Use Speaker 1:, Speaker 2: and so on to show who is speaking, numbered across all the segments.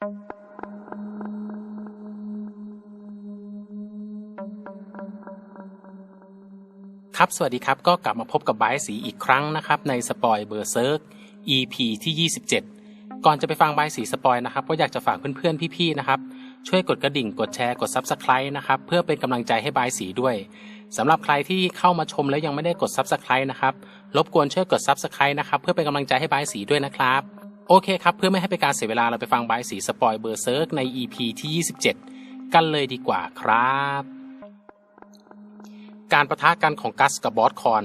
Speaker 1: ครับสวัสดีครับก็กลับมาพบกับบายสีอีกครั้งนะครับ ในสปอยเบอร์เซิร์ก EP ที่ 27 ก่อนจะไปฟังบายสีสปอยนะครับก็อยากจะฝากเพื่อนๆพี่ๆนะครับ ช่วยกดกระดิ่งกดแชร์กด Subscribe นะครับ เพื่อเป็นกำลังใจให้บายสีด้วยสำหรับใครที่เข้ามาชมแล้วยังไม่ได้กด Subscribe นะครับรบกวนช่วยกด Subscribe นะครับ เพื่อเป็นกำลังใจให้บายสีด้วยนะครับ โอเคครับ เพื่อไม่ให้เป็นการเสียเวลาเราไปฟังบายสีสปอยเบอร์เซิร์กใน EP ที่ 27 กันเลยดีกว่าครับ การประทะกันของกัสกับบอสคอน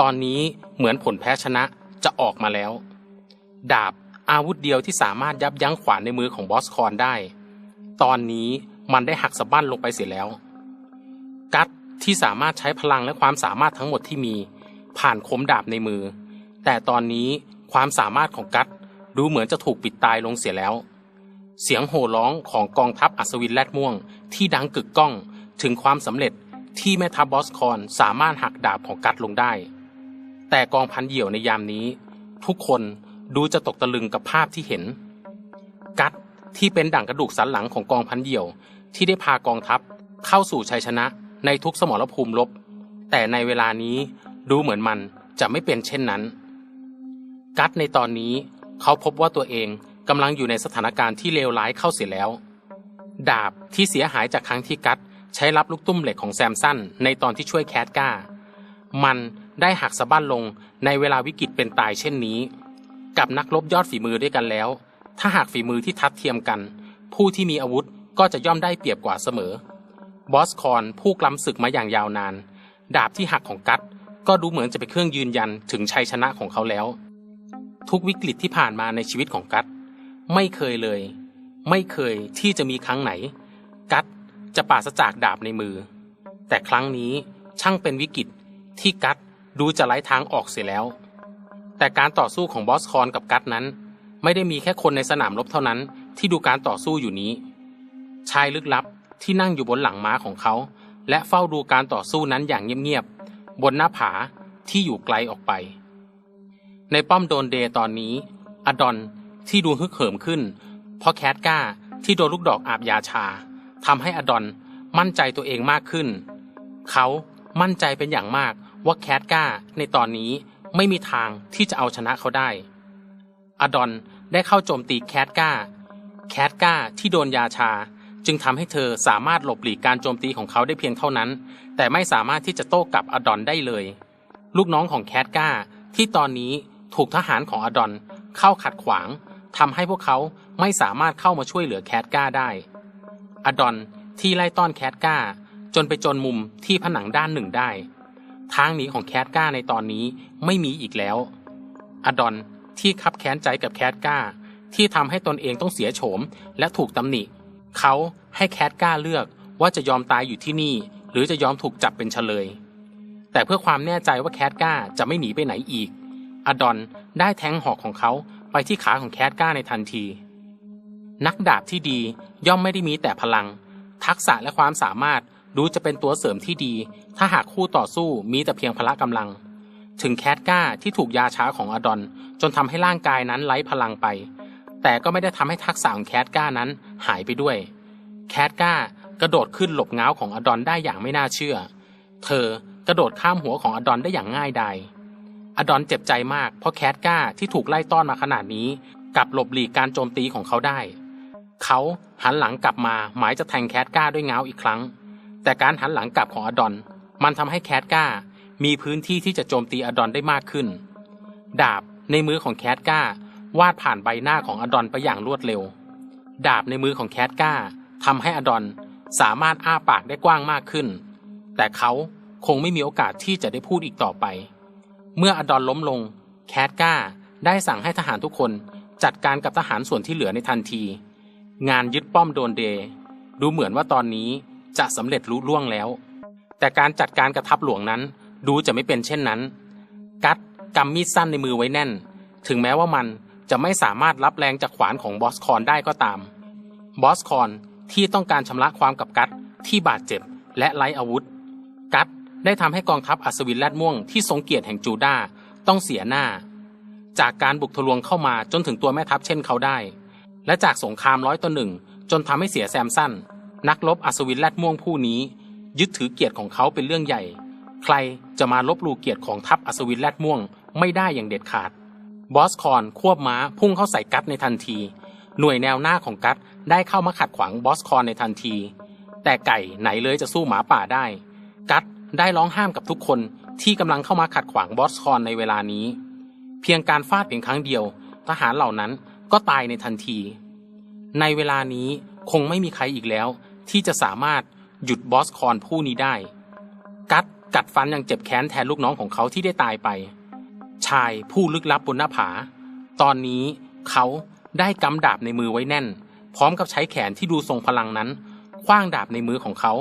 Speaker 1: ตอนนี้เหมือนผลแพ้ชนะจะออกมาแล้ว ดาบอาวุธเดียวที่สามารถยับยั้งขวานในมือของบอสคอนได้ ตอนนี้มันได้หักสะบั้นลงไปเสียแล้ว กัสที่สามารถใช้พลังและความสามารถทั้งหมดที่มี ผ่านคมดาบในมือ แต่ตอนนี้ความสามารถของกัส ดูเหมือนจะถูกปิดตายลงเสียแล้ว เสียงโห่ร้องของกองทัพอัศวินแรดม่วง ที่ดังกึกก้องถึงความสำเร็จที่แม่ทัพบอสคอนสามารถหักดาบของกัดลงได้ แต่กองพันเหี่ยวในยามนี้ ทุกคนดูจะตกตะลึงกับภาพที่เห็น กัดที่เป็นดั่งกระดูกสันหลังของกองพันเหี่ยว ที่ได้พากองทัพเข้าสู่ชัยชนะในทุกสมรภูมิรบแต่ในเวลานี้ดูเหมือนมันจะไม่เป็นเช่นนั้น กัดในตอนนี้ เขาพบว่าตัวเองกำลังอยู่ในสถานการณ์ที่เลวร้ายเข้าเสียแล้ว ดาบที่เสียหายจากครั้งที่กัดใช้รับลูกตุ้มเหล็กของแซมสันในตอนที่ช่วยแคทก้า มันได้หักสะบั้นลงในเวลาวิกฤตเป็นตายเช่นนี้ กับนักรบยอดฝีมือด้วยกันแล้ว ถ้าหากฝีมือที่ทัดเทียมกัน ผู้ที่มีอาวุธก็จะย่อมได้เปรียบกว่าเสมอ บอสคอนผู้กล้ำศึกมาอย่างยาวนาน ดาบที่หักของกัตก็ดูเหมือนจะเป็นเครื่องยืนยันถึงชัยชนะของเขาแล้ว ทุกวิกฤตที่ผ่านมาในชีวิตของกัตไม่เคยเลย ไม่เคยที่จะมีครั้งไหน กัตจะปราศจากดาบในมือ แต่ครั้งนี้ช่างเป็นวิกฤตที่กัตดูจะไร้ทางออกเสียแล้ว แต่การต่อสู้ของบอสคอนกับกัตนั้น ไม่ได้มีแค่คนในสนามรบเท่านั้นที่ดูการต่อสู้อยู่นี้ ชายลึกลับที่นั่งอยู่บนหลังม้าของเขา และเฝ้าดูการต่อสู้นั้นอย่างเงียบๆบนหน้าผาที่อยู่ไกลออกไป ในป้อมโดนเดตอนนี้ อดอนที่ดูฮึกเหิมขึ้น เพราะแคทก้าที่โดนลูกดอกอาบยาชาทำให้อดอนมั่นใจตัวเองมากขึ้น เขามั่นใจเป็นอย่างมากว่าแคทก้าในตอนนี้ไม่มีทางที่จะเอาชนะเขาได้ อดอนได้เข้าโจมตีแคทก้า แคทก้าที่โดนยาชา จึงทำให้เธอสามารถหลบหลีกการโจมตีของเขาได้เพียงเท่านั้น แต่ไม่สามารถที่จะโต้กลับอดอนได้เลย ลูกน้องของแคทก้าที่ตอนนี้ ถูกทหารของอดอนเข้าขัดขวางทำให้พวกเขาไม่สามารถเข้ามาช่วยเหลือแคทก้าได้ อดอนที่ไล่ต้อนแคทก้า จนไปจนมุมที่ผนังด้านหนึ่งได้ ทางหนีของแคทก้าในตอนนี้ไม่มีอีกแล้ว อดอนที่คับแค้นใจกับแคทก้า ที่ทำให้ตนเองต้องเสียโฉมและถูกตำหนิ เขาให้แคทก้าเลือกว่าจะยอมตายอยู่ที่นี่ หรือจะยอมถูกจับเป็นเฉลย แต่เพื่อความแน่ใจว่าแคทก้าจะไม่หนีไปไหนอีก อดอนได้แทงหอกของเขาไปที่ขาของแคทก้าในทันที นักดาบที่ดีย่อมไม่ได้มีแต่พลัง ทักษะและความสามารถดูจะเป็นตัวเสริมที่ดี ถ้าหากคู่ต่อสู้มีแต่เพียงพละกำลัง ถึงแคทก้าที่ถูกยาช้าของอดอนจนทำให้ร่างกายนั้นไร้พลังไป แต่ก็ไม่ได้ทำให้ทักษะของแคทก้านั้นหายไปด้วย แคทก้ากระโดดขึ้นหลบเงาของอดอนได้อย่างไม่น่าเชื่อ เธอกระโดดข้ามหัวของอดอนได้อย่างง่ายดาย อดอนเจ็บใจมากเพราะแคทก้าที่ถูกไล่ต้อนมาขนาดนี้กลับหลบหลีกการโจมตีของเขาได้ เขาหันหลังกลับมาหมายจะแทงแคทก้าด้วยเงาอีกครั้ง แต่การหันหลังกลับของอดอน มันทำให้แคทก้า มีพื้นที่ที่จะโจมตีอดอนได้มากขึ้น ดาบในมือของแคทก้าวาดผ่านใบหน้าของอดอนไปอย่างรวดเร็ว ดาบในมือของแคทก้าทำให้อดอนสามารถอ้าปากได้กว้างมากขึ้น แต่เขาคงไม่มีโอกาสที่จะได้พูดอีกต่อไป เมื่ออดอนล้มลง แคทก้าได้สั่งให้ทหารทุกคนจัดการกับทหารส่วนที่เหลือในทันที งานยึดป้อมโดนเด ดูเหมือนว่าตอนนี้จะสำเร็จลุล่วงแล้ว แต่การจัดการกระทับหลวงนั้น ดูจะไม่เป็นเช่นนั้น กัดกำมีดสั้นในมือไว้แน่น ถึงแม้ว่ามันจะไม่สามารถรับแรงจากขวานของบอสคอนได้ก็ตาม บอสคอนที่ต้องการชำระความกับกัดที่บาดเจ็บและไร้อาวุธ ได้ทำให้กองทัพอัศวินแรดม่วงที่ทรงเกียรติแห่งจูดาต้องเสียหน้า จากการบุกทะลวงเข้ามาจนถึงตัวแม่ทัพเช่นเขาได้ และจากสงครามร้อยต่อหนึ่งจนทำให้เสียแซมสันนักรบอัศวินแรดม่วงผู้นี้ ยึดถือเกียรติของเขาเป็นเรื่องใหญ่ ใครจะมาลบลู่เกียรติของทัพอัศวินแรดม่วงไม่ได้อย่างเด็ดขาด บอสคอนควบม้าพุ่งเข้าใส่กัตในทันที หน่วยแนวหน้าของกัตได้เข้ามาขัดขวางบอสคอนในทันที แต่ไก่ไหนเลยจะสู้หมาป่าได้ กัต ได้ร้องห้ามกับทุกคนที่กำลังเข้ามาขัดขวางบอสคอนในเวลานี้ เพียงการฟาดเพียงครั้งเดียว ทหารเหล่านั้นก็ตายในทันที ในเวลานี้คงไม่มีใครอีกแล้ว ที่จะสามารถหยุดบอสคอนผู้นี้ได้ กัดกัดฟันอย่างเจ็บแค้นแทนลูกน้องของเขาที่ได้ตายไป ชายผู้ลึกลับบนหน้าผา ตอนนี้เขาได้กำดาบในมือไว้แน่น พร้อมกับใช้แขนที่ดูทรงพลังนั้นคว้างดาบในมือของเขา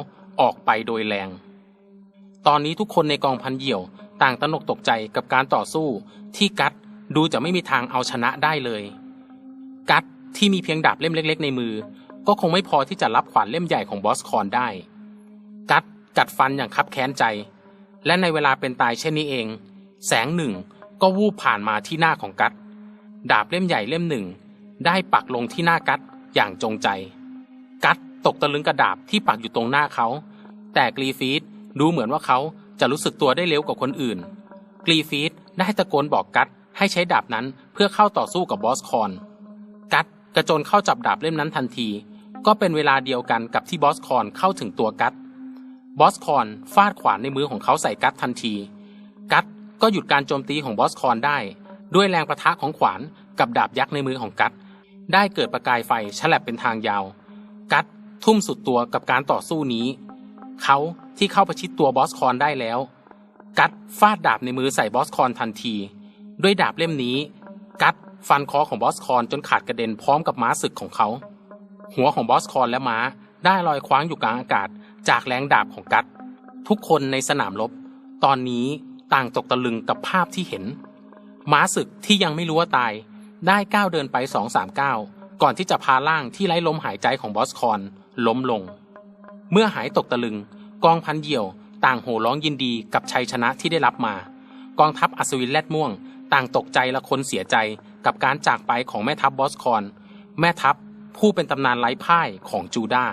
Speaker 1: ออกไปโดยแรง ตอนนี้ทุกคนในกองพันเหี่ยว ต่างตระหนกตกใจกับการต่อสู้ ที่กัดดูจะไม่มีทางเอาชนะได้เลย กัดที่มีเพียงดาบเล่มเล็ก ๆ ในมือ ก็คงไม่พอที่จะรับขวานเล่มใหญ่ของบอสคอนได้ กัดกัดฟันอย่างคับแค้นใจ และในเวลาเป็นตายเช่นนี้เอง แสงหนึ่งก็วูบผ่านมาที่หน้าของกัดดาบเล่มใหญ่เล่มหนึ่ง ได้ปักลงที่หน้ากัดอย่างจงใจ กัดตกตะลึงกระดาบที่ปักอยู่ตรงหน้าเขา แต่กรีฟีด ดูเหมือนว่าเขาจะรู้สึกตัวได้เร็วกว่าคนอื่น กรีฟีดได้ตะโกนบอกกัดให้ใช้ดาบนั้นเพื่อเข้าต่อสู้กับบอสคอน กัดกระโจนเข้าจับดาบเล่มนั้นทันที ก็เป็นเวลาเดียวกันกับที่บอสคอนเข้าถึงตัวกัดบอสคอนฟาดขวานในมือของเขาใส่กัดทันที กัดก็หยุดการโจมตีของบอสคอนได้ ด้วยแรงประทะของขวานกับดาบยักษ์ในมือของกัดได้เกิดประกายไฟฉลับเป็นทางยาว กัดทุ่มสุดตัวกับการต่อสู้นี้ เขาที่เข้าประชิดตัวบอสคอนได้แล้ว กัดฟาดดาบในมือใส่บอสคอนทันที ด้วยดาบเล่มนี้ กัดฟันคอของบอสคอนจนขาดกระเด็นพร้อมกับม้าศึกของเขา หัวของบอสคอนและม้าได้ลอยคว้างอยู่กลางอากาศ จากแรงดาบของกัด ทุกคนในสนามรบ ตอนนี้ต่างตกตะลึงกับภาพที่เห็น ม้าศึกที่ยังไม่รู้ว่าตาย ได้ก้าวเดินไปสองสามก้าวก่อนที่จะพาร่างที่ไร้ลมหายใจของบอสคอนล้มลง เมื่อหายตกตะลึง กองพันเหยี่ยว ต่างโห่ร้องยินดีกับชัยชนะที่ได้รับมา กองทัพอัศวินแรดม่วง ต่างตกใจและคนเสียใจกับการจากไปของแม่ทัพบอสคอน แม่ทัพผู้เป็นตำนานไร้พ่ายของจูดา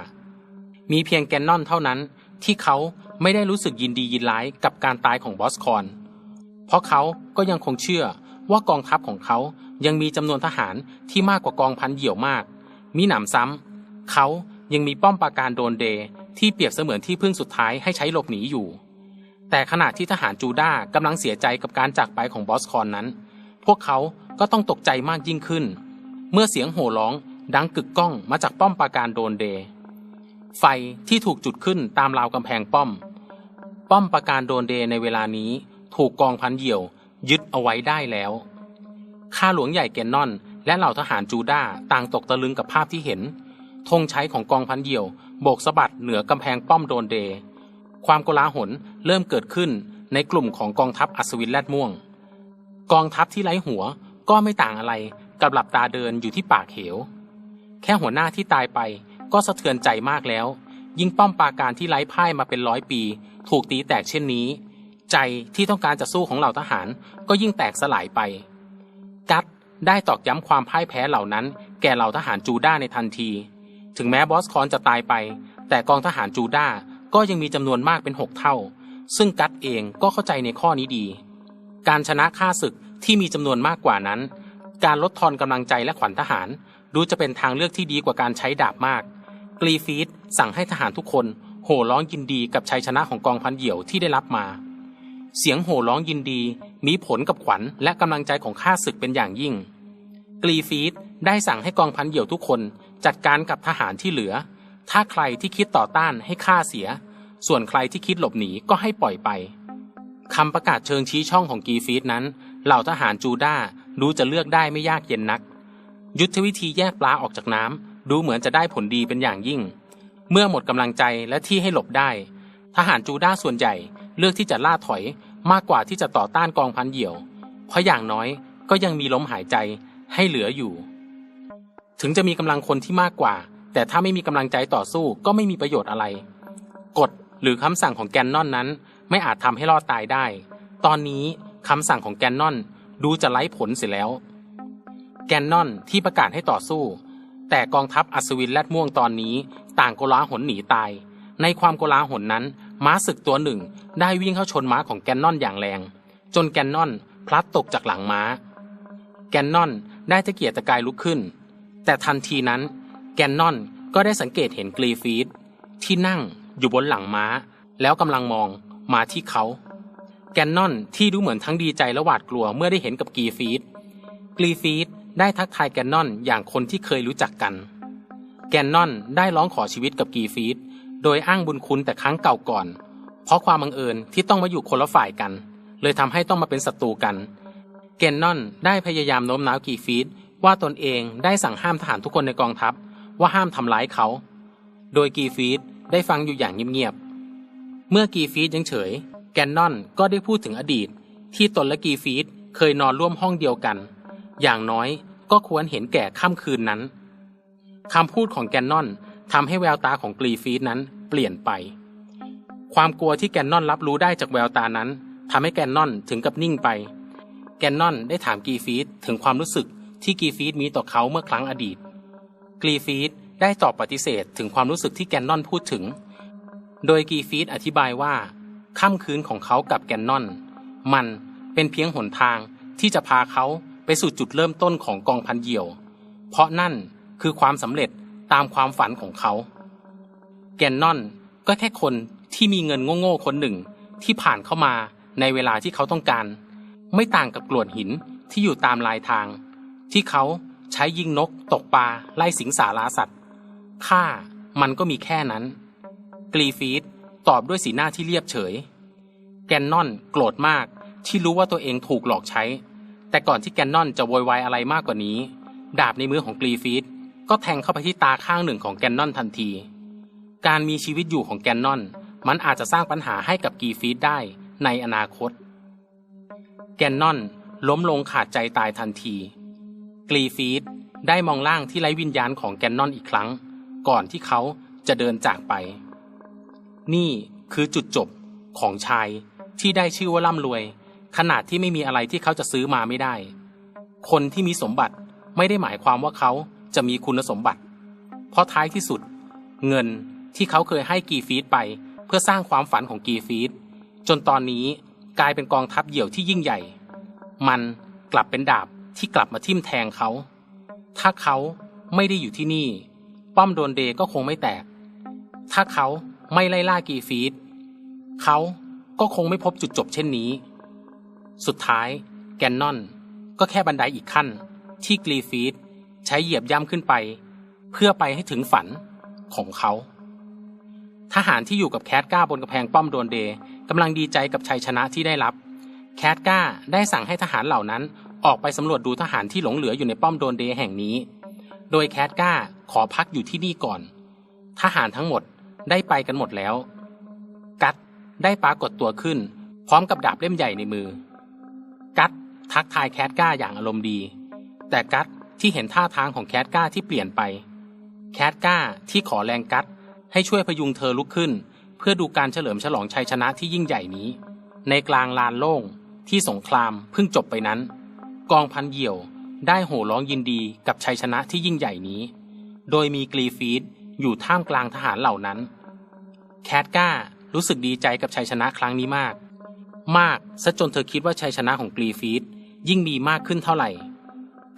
Speaker 1: มีเพียงแกนนอนเท่านั้นที่เขาไม่ได้รู้สึกยินดียินร้ายกับการตายของบอสคอน เพราะเขาก็ยังคงเชื่อว่ากองทัพของเขายังมีจำนวนทหารที่มากกว่ากองพันเหยี่ยวมาก มีหนำซ้ำเขายังมีป้อมปราการโดนเด ที่เปรียบเสมือนที่พึ่งสุดท้ายให้ใช้หลบหนีอยู่ แต่ขณะที่ทหารจูดาห์กำลังเสียใจกับการจากไปของบอสคอนนั้น พวกเขาก็ต้องตกใจมากยิ่งขึ้น เมื่อเสียงโห่ร้องดังกึกก้องมาจากป้อมปราการโดนเดย์ไฟที่ถูกจุดขึ้นตามราวกำแพงป้อม ป้อมปราการโดนเดย์ในเวลานี้ถูกกองพันเหยี่ยว ยึดเอาไว้ได้แล้ว ข้าหลวงใหญ่แกนนอน และเหล่าทหารจูดาห์ต่างตกตะลึงกับภาพที่เห็นธงใช้ของกองพันเหยี่ยว โบกสะบัดเหนือกำแพงป้อมโดนเด ความโกลาหลเริ่มเกิดขึ้นในกลุ่มของกองทัพอัศวินแรดม่วง กองทัพที่ไร้หัวก็ไม่ต่างอะไรกับหลับตาเดินอยู่ที่ปากเหว แค่หัวหน้าที่ตายไปก็สะเทือนใจมากแล้ว ยิ่งป้อมปราการที่ไร้พ่ายมาเป็นร้อยปี ถูกตีแตกเช่นนี้ ใจที่ต้องการจะสู้ของเหล่าทหารก็ยิ่งแตกสลายไป กัตได้ตอกย้ำความพ่ายแพ้เหล่านั้น แก่เหล่าทหารจูด้าในทันที ถึงแม้บอสคอนจะตายไป แต่กองทหารจูด้าก็ยังมีจำนวนมากเป็นหกเท่า ซึ่งกัตเองก็เข้าใจในข้อนี้ดี การชนะข้าศึกที่มีจำนวนมากกว่านั้น การลดทอนกำลังใจและขวัญทหาร ดูจะเป็นทางเลือกที่ดีกว่าการใช้ดาบมาก กรีฟีดสั่งให้ทหารทุกคน โห่ร้องยินดีกับชัยชนะของกองพันเหยี่ยวที่ได้รับมา เสียงโห่ร้องยินดี มีผลกับขวัญและกำลังใจของข้าศึกเป็นอย่างยิ่ง กรีฟีดได้สั่งให้กองพันเหยี่ยวทุกคน จัดการกับทหารที่เหลือ ถ้าใครที่คิดต่อต้านให้ฆ่าเสีย ส่วนใครที่คิดหลบหนีก็ให้ปล่อยไปคำประกาศเชิงชี้ช่องของกีฟีดนั้น เหล่าทหารจูดาดูจะเลือกได้ไม่ยากเย็นนัก ยุทธวิธีแยกปลาออกจากน้ำดูเหมือนจะได้ผลดีเป็นอย่างยิ่ง เมื่อหมดกำลังใจและที่ให้หลบได้ ทหารจูดาส่วนใหญ่เลือกที่จะล่าถอยมากกว่าที่จะต่อต้านกองพันเหยี่ยว เพราะอย่างน้อยก็ยังมีลมหายใจให้เหลืออยู่ ถึงจะมีกำลังคนที่มากกว่า แต่ถ้าไม่มีกำลังใจต่อสู้ก็ไม่มีประโยชน์อะไร กฎหรือคำสั่งของแกนนอนนั้น ไม่อาจทำให้รอดตายได้ ตอนนี้คำสั่งของแกนนอนดูจะไร้ผลเสียแล้ว แกนนอนที่ประกาศให้ต่อสู้ แต่กองทัพอัศวินแลดม่วงตอนนี้ ต่างโกลาหลหนีตาย ในความโกลาหลนั้น ม้าศึกตัวหนึ่ง ได้วิ่งเข้าชนม้าของแกนนอนอย่างแรง จนแกนนอนพลัดตกจากหลังม้า แกนนอนได้ตะเกียกตะกายลุกขึ้น แต่ทันทีนั้นแกนนอนก็ได้สังเกตเห็นกรีฟีดที่นั่งอยู่บนหลังม้า แล้วกำลังมองมาที่เขา แกนนอนที่ดูเหมือนทั้งดีใจและหวาดกลัวเมื่อได้เห็นกับกรีฟีดกรีฟีดได้ทักทายแกนนอนอย่างคนที่เคยรู้จักกัน แกนนอนได้ร้องขอชีวิตกับกรีฟีดโดยอ้างบุญคุณแต่ครั้งเก่าก่อน เพราะความบังเอิญที่ต้องมาอยู่คนละฝ่ายกัน เลยทำให้ต้องมาเป็นศัตรูกัน แกนนอนได้พยายามโน้มน้าวกรีฟีด ว่าตนเองได้สั่งห้ามทหารทุกคนในกองทัพว่าห้ามทำร้ายเขา โดยกีฟีดได้ฟังอยู่อย่างเงียบๆ เมื่อกีฟีดยังเฉย แกนนอนก็ได้พูดถึงอดีต ที่ตนและกีฟีดเคยนอนร่วมห้องเดียวกัน อย่างน้อยก็ควรเห็นแก่ค่ำคืนนั้นคำพูดของแกนนอนทำให้แววตาของกรีฟีดนั้นเปลี่ยนไป ความกลัวที่แกนนอนรับรู้ได้จากแววตานั้นทำให้แกนนอนถึงกับนิ่งไป แกนนอนได้ถามกีฟีดถึงความรู้สึก ที่กีฟีดมีต่อเขาเมื่อครั้งอดีต กรีฟีดได้ตอบปฏิเสธถึงความรู้สึกที่แกนนอนพูดถึง โดยกีฟีดอธิบายว่าค่ำคืนของเขากับแกนนอน มันเป็นเพียงหนทางที่จะพาเขาไปสู่จุดเริ่มต้นของกองพันเหี่ยว เพราะนั่นคือความสำเร็จตามความฝันของเขา แกนนอนก็แค่คนที่มีเงินโง่ๆคนหนึ่งที่ผ่านเข้ามาในเวลาที่เขาต้องการ ไม่ต่างกับกรวดหินที่อยู่ตามลายทาง ที่เขาใช้ยิงนกตกปลาไล่สิงสาราสัตว์ค่ามันก็มีแค่นั้น กรีฟีดตอบด้วยสีหน้าที่เรียบเฉย แกนนอนโกรธมากที่รู้ว่าตัวเองถูกหลอกใช้ แต่ก่อนที่แกนนอนจะโวยวายอะไรมากกว่านี้ ดาบในมือของกรีฟีดก็แทงเข้าไปที่ตาข้างหนึ่งของแกนนอนทันที การมีชีวิตอยู่ของแกนนอน มันอาจจะสร้างปัญหาให้กับกรีฟีดได้ในอนาคต แกนนอนล้มลงขาดใจตายทันที กรีฟีดได้มองล่างที่ไร้วิญญาณของแกนนอนอีกครั้ง ก่อนที่เขาจะเดินจากไป นี่คือจุดจบของชายที่ได้ชื่อว่าร่ำรวย ขนาดที่ไม่มีอะไรที่เขาจะซื้อมาไม่ได้ คนที่มีสมบัติไม่ได้หมายความว่าเขาจะมีคุณสมบัติ เพราะท้ายที่สุด เงินที่เขาเคยให้กีฟีดไป เพื่อสร้างความฝันของกีฟีดจนตอนนี้กลายเป็นกองทัพเหยี่ยวที่ยิ่งใหญ่ มันกลับเป็นดาบ ที่กลับมาทิ่มแทงเขา ถ้าเขาไม่ได้อยู่ที่นี่ ป้อมโดนเดก็คงไม่แตก ถ้าเขาไม่ไล่ล่ากีฟีดเขาก็คงไม่พบจุดจบเช่นนี้ สุดท้าย แกนนอน ก็แค่บันไดอีกขั้น ที่กรีฟีดใช้เหยียบย่ำขึ้นไป เพื่อไปให้ถึงฝันของเขา ทหารที่อยู่กับแคทก้าบนกระแพงป้อมโดนเดกำลังดีใจกับชัยชนะที่ได้รับ แคทก้าได้สั่งให้ทหารเหล่านั้น ออกไปสำรวจดูทหารที่หลงเหลืออยู่ในป้อมโดนเดแห่งนี้ โดยแคทก้าขอพักอยู่ที่นี่ก่อน ทหารทั้งหมดได้ไปกันหมดแล้ว กัดได้ปรากฏตัวขึ้น พร้อมกับดาบเล่มใหญ่ในมือ กัดทักทายแคทก้าอย่างอารมณ์ดี แต่กัดที่เห็นท่าทางของแคทก้าที่เปลี่ยนไป แคทก้าที่ขอแรงกัดให้ช่วยพยุงเธอลุกขึ้น เพื่อดูการเฉลิมฉลองชัยชนะที่ยิ่งใหญ่นี้ ในกลางลานโล่งที่สงครามเพิ่งจบไปนั้น กองพันเหี่ยวได้โห่ร้องยินดีกับชัยชนะที่ยิ่งใหญ่นี้ โดยมีกรีฟีดอยู่ท่ามกลางทหารเหล่านั้น แคทก้ารู้สึกดีใจกับชัยชนะครั้งนี้มาก มากซะจนเธอคิดว่าชัยชนะของกรีฟีดยิ่งมีมากขึ้นเท่าไหร่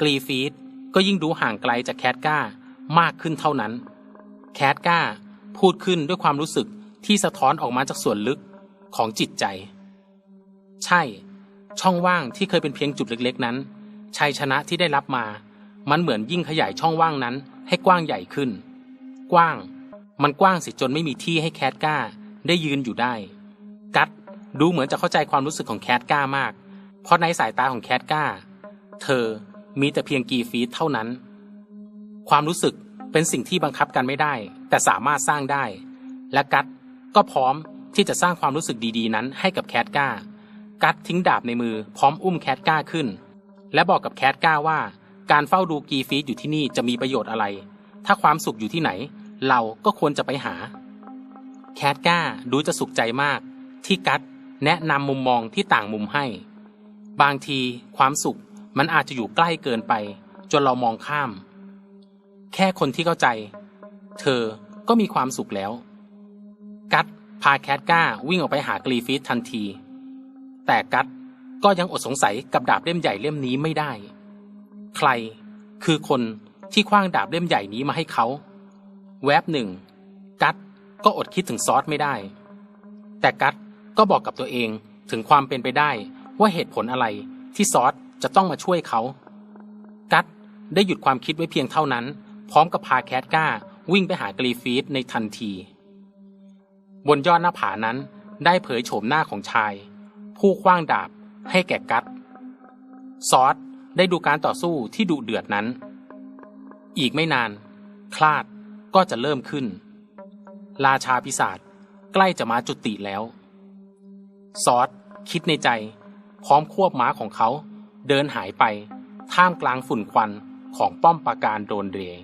Speaker 1: กรีฟีดก็ยิ่งดูห่างไกลจากแคทก้ามากขึ้นเท่านั้น แคทก้าพูดขึ้นด้วยความรู้สึกที่สะท้อนออกมาจากส่วนลึกของจิตใจ ใช่ ช่องว่างที่เคยเป็นเพียงจุดเล็กๆ นั้น ชัยชนะที่ได้รับมา มันเหมือนยิ่งขยายช่องว่างนั้น ให้กว้างใหญ่ขึ้น กว้าง มันกว้างสิจนไม่มีที่ให้แคทก้า ได้ยืนอยู่ได้ กัดดูเหมือนจะเข้าใจความรู้สึกของแคทก้ามาก เพราะในสายตาของแคทก้า เธอมีแต่เพียงกี่ฟีตเท่านั้น ความรู้สึกเป็นสิ่งที่บังคับกันไม่ได้ แต่สามารถสร้างได้ และกัดก็พร้อมที่จะสร้างความรู้สึกดีๆ นั้นให้กับแคทก้า กัดทิ้งดาบในมือพร้อมอุ้มแคทก้าขึ้น และบอกกับแคทก้าว่า การเฝ้าดูกีฟีตอยู่ที่นี่จะมีประโยชน์อะไร ถ้าความสุขอยู่ที่ไหน เราก็ควรจะไปหา แคทก้าดูจะสุขใจมาก ที่กัดแนะนำมุมมองที่ต่างมุมให้ บางทีความสุขมันอาจจะอยู่ใกล้เกินไป จนเรามองข้าม แค่คนที่เข้าใจ เธอก็มีความสุขแล้ว กัตพาแคทก้าวิ่งออกไปหากรีฟิสทันที แต่กัตก็ยังอดสงสัยกับดาบเล่มใหญ่เล่มนี้ไม่ได้ ใครคือคนที่คว้างดาบเล่มใหญ่นี้มาให้เขา แวบหนึ่ง กัตก็อดคิดถึงซอสไม่ได้ แต่กัตก็บอกกับตัวเองถึงความเป็นไปได้ว่าเหตุผลอะไรที่ซอสจะต้องมาช่วยเขา กัตได้หยุดความคิดไว้เพียงเท่านั้น พร้อมกับพาแคทก้าวิ่งไปหากรีฟีดในทันที บนยอดหน้าผานั้นได้เผยโฉมหน้าของชาย ผู้คว้างดาบให้แก่กัตซอสได้ดูการต่อสู้ที่ดุเดือดนั้น อีกไม่นาน คลาดก็จะเริ่มขึ้น ราชาพิศาจใกล้จะมาจุติแล้ว ซอสคิดในใจ พร้อมควบม้าของเขา เดินหายไปท่ามกลางฝุ่นควันของป้อมปราการโดนเรย